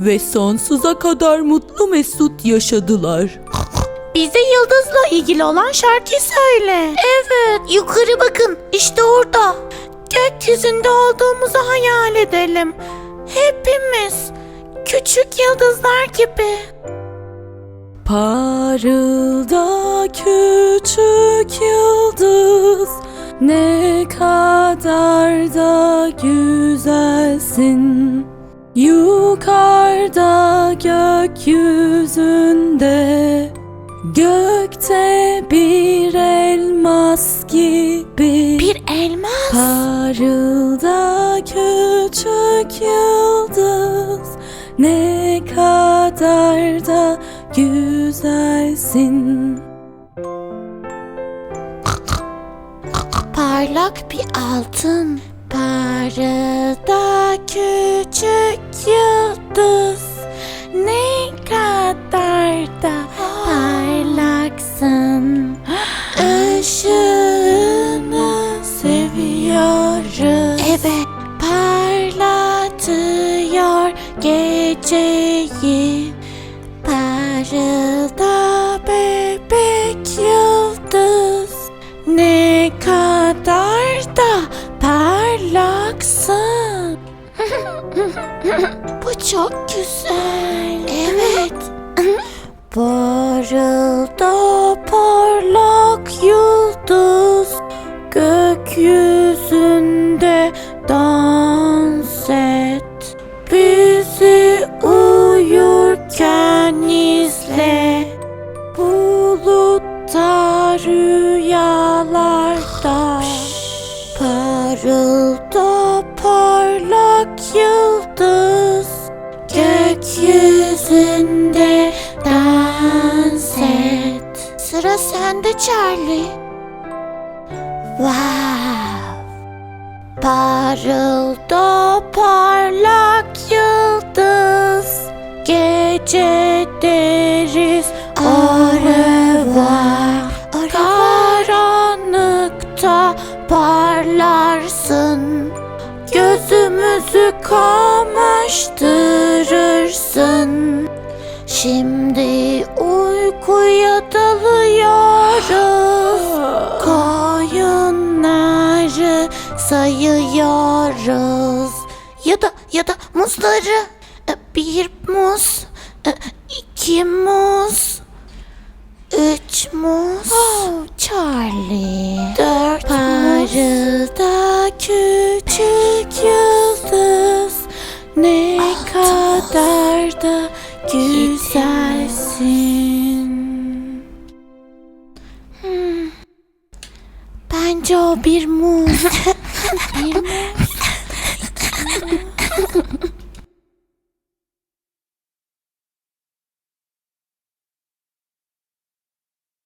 ve sonsuza kadar mutlu mesut yaşadılar. Bize yıldızla ilgili olan şarkıyı söyle. Evet, yukarı bakın. İşte orada. Gökyüzünde olduğumuzu hayal edelim. Hepimiz küçük yıldızlar gibi. Parılda küçük yıldız ne kadar da güzelsin Yukarıda gökyüzünde Gökte bir elmas gibi Bir elmas. Parılda küçük yıldız ne kadar da güzelsin. Parlak bir altın Parılda küçük yıldız parlatıyor geceyi. Parılda bebek yıldız. Ne kadar da parlaksın. Bu çok güzel. Evet. Parılda parlak yıldız. Gökyüzünde Sende Charlie. Wow. Parılda parlak yıldız. Gece deriz. Areva Karanlıkta parlarsın. Gözümüzü kamaştırırsın. Şimdi uykuya dalıyoruz sayıyoruz. Ya da ya da muzları. E, Bir muz e, iki muz Üç muz. Oh Charlie. Dört Parılda küçük yıldız. Ne kadar da güzelsin. Hmm. Bence o muz. bir muz. そうで。